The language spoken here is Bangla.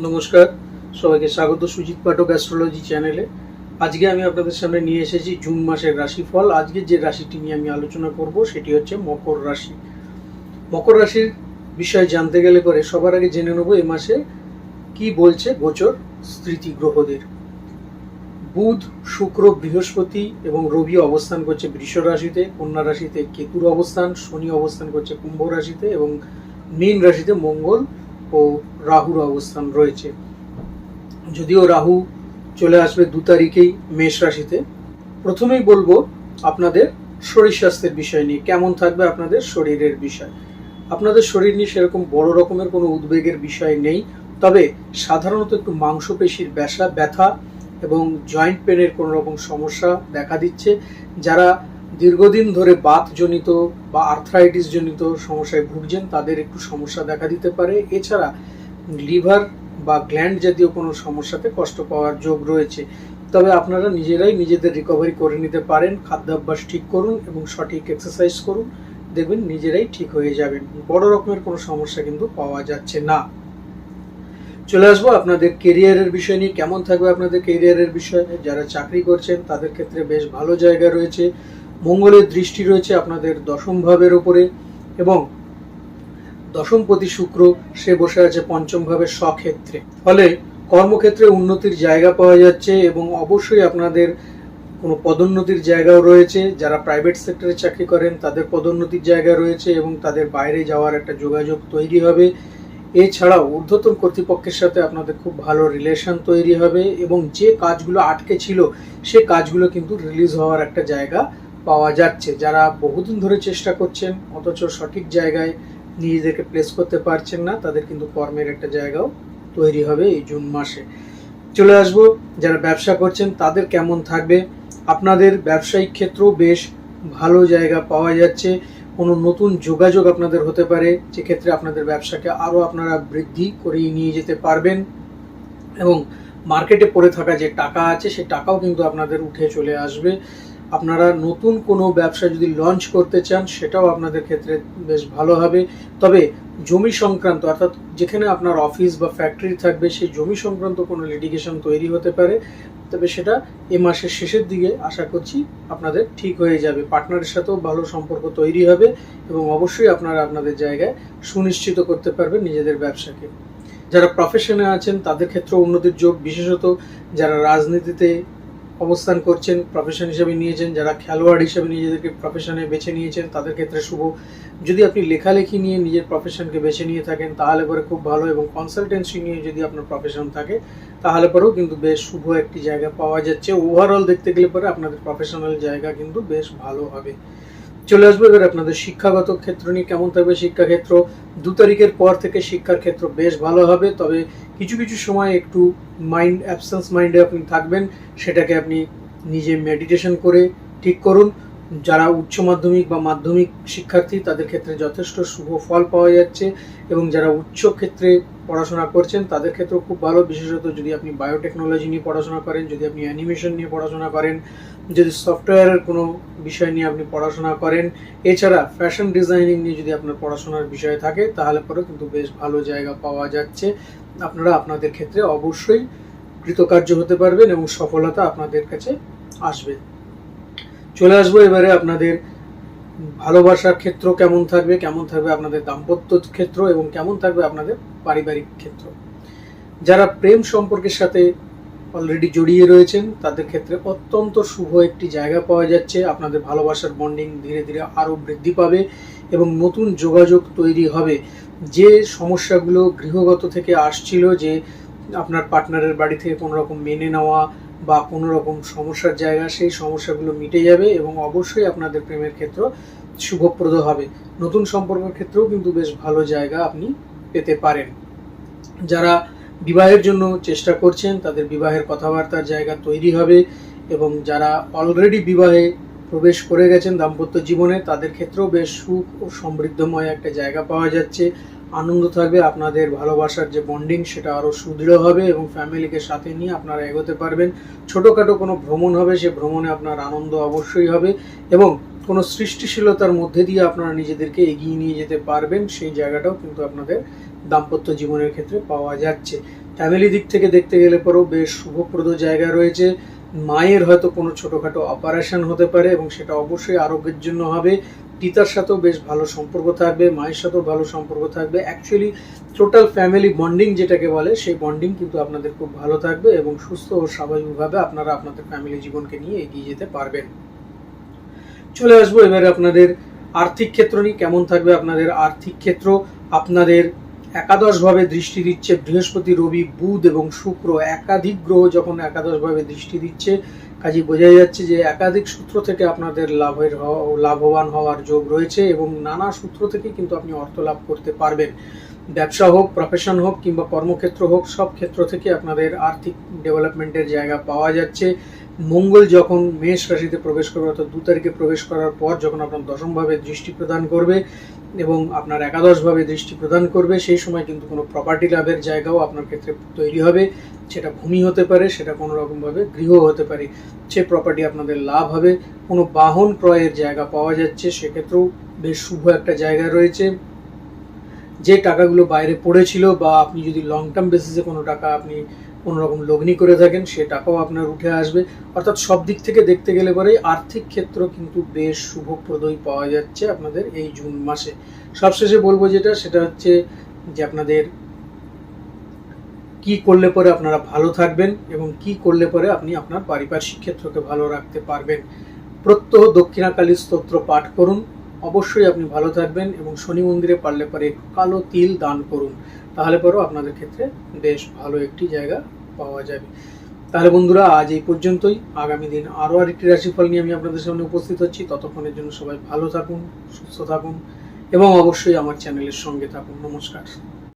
নমস্কার, সবাইকে স্বাগত সুজিত পাঠক অ্যাস্ট্রোলজি চ্যানেলে আজকে আমি আপনাদের সামনে নিয়ে এসেছি জুন মাসের রাশিফল। আজকে যে রাশিটি নিয়ে আমি আলোচনা করব সেটি হচ্ছে মকর রাশি। মকর রাশির বিষয়ে জানতে গেলে পরে সবার আগে জেনে নেব এ মাসে কি বলছে গোচর স্মৃতি গ্রহদের। বুধ, শুক্র, বৃহস্পতি এবং রবি অবস্থান করছে বৃষ রাশিতে, কন্যা রাশিতে কেতুর অবস্থান, শনি অবস্থান করছে কুম্ভ রাশিতে এবং মীন রাশিতে মঙ্গল ও রাহুর অবস্থান রয়েছে। যদিও রাহু চলে আসবে দু তারিখেই মেষ রাশিতে। প্রথমেই বলব আপনাদের শরীর স্বাস্থ্যের বিষয় নিয়ে, কেমন থাকবে আপনাদের শরীরের বিষয়। আপনাদের শরীর নিয়ে সেরকম বড় রকমের কোনো উদ্বেগের বিষয় নেই, তবে সাধারণত একটু মাংসপেশির ব্যথা ব্যথা এবং জয়েন্ট পেনের কোনো রকম সমস্যা দেখা দিচ্ছে। যারা দীর্ঘদিন ধরে বাতজনিত বা আর্থ্রাইটিস জনিত সমস্যায় ভুগছেন, তাদের একটু সমস্যা দেখা দিতে পারে। এছাড়া লিভার বা গ্ল্যান্ড জাতীয় কোনো সমস্যাতে কষ্ট পাওয়ার যোগ রয়েছে। তবে আপনারা নিজেরাই নিজেদের রিকভারি করে নিতে পারেন, খাদ্যাভ্যাস ঠিক করুন এবং সঠিক এক্সারসাইজ করুন। দেখবেন নিজেরাই ঠিক হয়ে যাবেন। বড় রকমের কোনো সমস্যা কিন্তু পাওয়া যাচ্ছে না। চলে আসব আপনাদের কেরিয়ারের বিষয় নিয়ে। কেমন থাকবে আপনাদের কেরিয়ারের বিষয়ে? যারা চাকরি করছেন, তাদের ক্ষেত্রে বেশ ভালো জায়গা রয়েছে। মঙ্গলের দৃষ্টি রয়েছে আপনাদের দশম ভাবের উপরে এবং দশমপতি শুক্র সে বসে আছে পঞ্চম ভাবের স্বক্ষেত্রে। ফলে কর্মক্ষেত্রে উন্নতির জায়গা পাওয়া যাচ্ছে এবং অবশ্যই আপনাদের কোনো পদোন্নতির জায়গাও রয়েছে। যারা প্রাইভেট সেক্টরে চাকরি করেন, তাদের পদোন্নতির জায়গা রয়েছে এবং তাদের বাইরে যাওয়ার একটা যোগাযোগ তৈরি হবে। এছাড়াও ঊর্ধ্বতন কর্তৃপক্ষের সাথে আপনাদের খুব ভালো রিলেশন তৈরি হবে এবং যে কাজগুলো আটকে ছিল, সে কাজগুলো কিন্তু রিলিজ হওয়ার একটা জায়গা পাওয়া যাচ্ছে। যারা বহুদিন ধরে চেষ্টা করছেন, অথচ সঠিক জায়গায় নিজেদেরকে প্লেস করতে পারছেন না, তাদের কিন্তু কর্মের একটা জায়গাও তৈরি হবে এই জুন মাসে। চলে আসব, যারা ব্যবসা করছেন, তাদের কেমন থাকবে? আপনাদের ব্যবসায়িক ক্ষেত্রেও বেশ ভালো জায়গা পাওয়া যাচ্ছে। কোনো নতুন যোগাযোগ আপনাদের হতে পারে যেক্ষেত্রে আপনাদের ব্যবসাকে আরও আপনারা বৃদ্ধি করিয়ে নিয়ে যেতে পারবেন। এবং মার্কেটে পড়ে থাকা যে টাকা আছে, সে টাকাও কিন্তু আপনাদের উঠে চলে আসবে। আপনারা নতুন কোনো ব্যবসা যদি লঞ্চ করতে চান, সেটাও আপনাদের ক্ষেত্রে বেশ ভালো হবে। তবে জমি সংক্রান্ত, অর্থাৎ যেখানে আপনার অফিস বা ফ্যাক্টরি থাকবে, সেই জমি সংক্রান্ত কোনো লিটিগেশন তৈরি হতে পারে। তবে সেটা এ মাসের শেষের দিকে আশা করছি আপনাদের ঠিক হয়ে যাবে। পার্টনারের সাথেও ভালো সম্পর্ক তৈরি হবে এবং অবশ্যই আপনারা আপনাদের জায়গায় সুনিশ্চিত করতে পারবেন নিজেদের ব্যবসাকে। যারা প্রফেশনে আছেন, তাদের ক্ষেত্রে উন্নতির যোগ। বিশেষত যারা রাজনীতিতে অবস্থান করছেন প্রফেশন হিসেবে নিয়েছেন, যারা খেলোয়াড় হিসেবে নিজেদেরকে প্রফেশনে বেছে নিয়েছেন, তাদের ক্ষেত্রে শুভ। যদি আপনি লেখালেখি নিয়ে নিজের প্রফেশনকে বেছে নিয়ে থাকেন, তাহলে পরে খুব ভালো এবং কনসালটেন্সি নিয়ে যদি আপনার প্রফেশন থাকে, তাহলে পরেও কিন্তু বেশ শুভ একটি জায়গা পাওয়া যাচ্ছে। ওভারঅল দেখতে গেলে পরে আপনাদের প্রফেশনাল জায়গা কিন্তু বেশ ভালো হবে। চলে আসব, এবার আপনাদের শিক্ষাগত ক্ষেত্র নিয়ে কেমন থাকবে শিক্ষাক্ষেত্র? দু তারিখের পর থেকে শিক্ষার ক্ষেত্র বেশ ভালো হবে, তবে কিছু কিছু সময় একটু মাইন্ড অ্যাবসেন্স মাইন্ডে আপনি থাকবেন, সেটাকে আপনি নিজে মেডিটেশন করে ঠিক করুন। যারা উচ্চ মাধ্যমিক বা মাধ্যমিক শিক্ষার্থী, তাদের ক্ষেত্রে যথেষ্ট শুভ ফল পাওয়া যাচ্ছে এবং যারা উচ্চ ক্ষেত্রে পড়াশোনা করছেন, তাদের ক্ষেত্রেও খুব ভালো। বিশেষত যদি আপনি বায়োটেকনোলজি নিয়ে পড়াশোনা করেন, যদি আপনি অ্যানিমেশন নিয়ে পড়াশোনা করেন, যদি সফটওয়্যারের কোনো বিষয় নিয়ে আপনি পড়াশোনা করেন, এছাড়া ফ্যাশন ডিজাইনিং নিয়ে যদি আপনার পড়াশোনার বিষয় থাকে, তাহলে পরেও কিন্তু বেশ ভালো জায়গা পাওয়া যাচ্ছে। আপনারা আপনাদের ক্ষেত্রে অবশ্যই কৃতকার্য হতে পারবেন এবং সফলতা আপনাদের কাছে আসবে। চলে আসব এবারে আপনাদের ভালোবাসার ক্ষেত্র কেমন থাকবে কেমন থাকবে আপনাদের দাম্পত্য ক্ষেত্র এবং কেমন থাকবে আপনাদের পারিবারিক ক্ষেত্র। যারা প্রেম সম্পর্কের সাথে অলরেডি জড়িয়ে রয়েছেন, তাদের ক্ষেত্রে অত্যন্ত শুভ একটি জায়গা পাওয়া যাচ্ছে। আপনাদের ভালোবাসার বন্ডিং ধীরে ধীরে আরও বৃদ্ধি পাবে এবং নতুন যোগাযোগ তৈরি হবে। যে সমস্যাগুলো গৃহগত থেকে আসছিল যে আপনার পার্টনারের বাড়ি থেকে কোনো রকম মেনে নেওয়া বা কোনো রকম সমস্যার জায়গা, সেই সমস্যাগুলো মিটে যাবে এবং অবশ্যই আপনাদের প্রেমের ক্ষেত্র শুভপ্রদ হবে। নতুন সম্পর্কের ক্ষেত্রেও কিন্তু বেশ ভালো জায়গা আপনি পেতে পারেন। যারা বিবাহের জন্য চেষ্টা করছেন, তাদের বিবাহের কথাবার্তার জায়গা তৈরি হবে এবং যারা অলরেডি বিবাহে প্রবেশ করে গেছেন দাম্পত্য জীবনে, তাদের ক্ষেত্রেও বেশ সুখ ও সমৃদ্ধময় একটা জায়গা পাওয়া যাচ্ছে। আনন্দ থাকবে, আপনাদের ভালোবাসার যে বন্ডিং সেটা আরও সুদৃঢ় হবে এবং ফ্যামিলিকে সাথে নিয়ে আপনারা এগোতে পারবেন। ছোটোখাটো কোনো ভ্রমণ হবে, সে ভ্রমণে আপনার আনন্দ অবশ্যই হবে এবং কোনো সৃষ্টিশীলতার মধ্যে দিয়ে আপনারা নিজেদেরকে এগিয়ে নিয়ে যেতে পারবেন, সেই জায়গাটাও কিন্তু আপনাদের দাম্পত্য জীবনের ক্ষেত্রে পাওয়া যাচ্ছে। ফ্যামিলি দিক থেকে দেখতে গেলে পরেও বেশ শুভপ্রদ জায়গা রয়েছে। মায়ের হয়তো কোনো ছোটোখাটো অপারেশন হতে পারে এবং সেটা অবশ্যই আরোগ্যের জন্য হবে। পিতার সাথেও বেশ ভালো সম্পর্ক থাকবে, মায়ের সাথেও ভালো সম্পর্ক থাকবে। অ্যাকচুয়ালি টোটাল ফ্যামিলি বন্ডিং যেটাকে বলে, সেই বন্ডিং কিন্তু আপনাদের খুব ভালো থাকবে এবং সুস্থ ও স্বাভাবিকভাবে আপনারা আপনাদের ফ্যামিলি জীবনকে নিয়ে এগিয়ে যেতে পারবেন। চলে আসব এবারে আপনাদের আর্থিক ক্ষেত্র নিয়ে, কেমন থাকবে আপনাদের আর্থিক ক্ষেত্র? আপনাদের একাদশভাবে দৃষ্টি দিচ্ছে বৃহস্পতি, রবি, বুধ এবং শুক্র। একাধিক গ্রহ যখন একাদশভাবে দৃষ্টি দিচ্ছে কাজে বোঝাই যাচ্ছে যে একাধিক সূত্র থেকে আপনাদের লাভের লাভবান হওয়ার যোগ রয়েছে এবং নানা সূত্র থেকে কিন্তু আপনি অর্থ লাভ করতে পারবেন। ব্যবসা হোক প্রফেশন হোক কিংবা কর্মক্ষেত্র হোক, সব ক্ষেত্র থেকে আপনাদের আর্থিক ডেভেলপমেন্টের জায়গা পাওয়া যাচ্ছে। মঙ্গল যখন মেষ রাশিতে প্রবেশ করবে, অর্থাৎ দু তারিখে প্রবেশ করার পর যখন আপনার দশমভাবে দৃষ্টি প্রদান করবে এবং আপনার একাদশভাবে দৃষ্টি প্রদান করবে, সেই সময় কিন্তু কোনো প্রপার্টি লাভের জায়গাও আপনার ক্ষেত্রে তৈরি হবে। সেটা ভূমি হতে পারে, সেটা কোনো রকমভাবে গৃহ হতে পারে। সে প্রপার্টি আপনাদের লাভ হবে। কোনো বাহন ক্রয়ের জায়গা পাওয়া যাচ্ছে, সেক্ষেত্রেও বেশ শুভ একটা জায়গা রয়েছে। যে টাকাগুলো বাইরে পড়েছিল বা আপনি যদি লং টার্ম বেসিসে কোনো টাকা আপনি কোনো রকম লগ্নি করে থাকেন, সে টাকাও আপনার উঠে আসবে। অর্থাৎ সব দিক থেকে দেখতে গেলে পরে আর্থিক ক্ষেত্র কিন্তু বেশ শুভপ্রদই পাওয়া যাচ্ছে আপনাদের এই জুন মাসে। সবশেষে বলব যেটা, সেটা হচ্ছে যে আপনাদের কি করলে পরে আপনারা ভালো থাকবেন এবং কি করলে পরে আপনি আপনার পারিপার্শ্বিক ক্ষেত্রকে ভালো রাখতে পারবেন। প্রত্যহ দক্ষিণাকালী স্তোত্র পাঠ করুন। অবশ্যই আপনি ভালো থাকবেন এবং শনি মন্দিরে পারলে পরে কালো তিল দান করুন। তাহলে পরেও আপনাদের ক্ষেত্রে বেশ ভালো একটি জায়গা পাওয়া যাবে। তাহলে বন্ধুরা, আজ এই পর্যন্তই। আগামী দিন আরও আরেকটি রাশিফল নিয়ে আমি আপনাদের সামনে উপস্থিত হচ্ছি। ততক্ষণের জন্য সবাই ভালো থাকুন, সুস্থ থাকুন এবং অবশ্যই আমার চ্যানেলের সঙ্গে থাকুন। নমস্কার।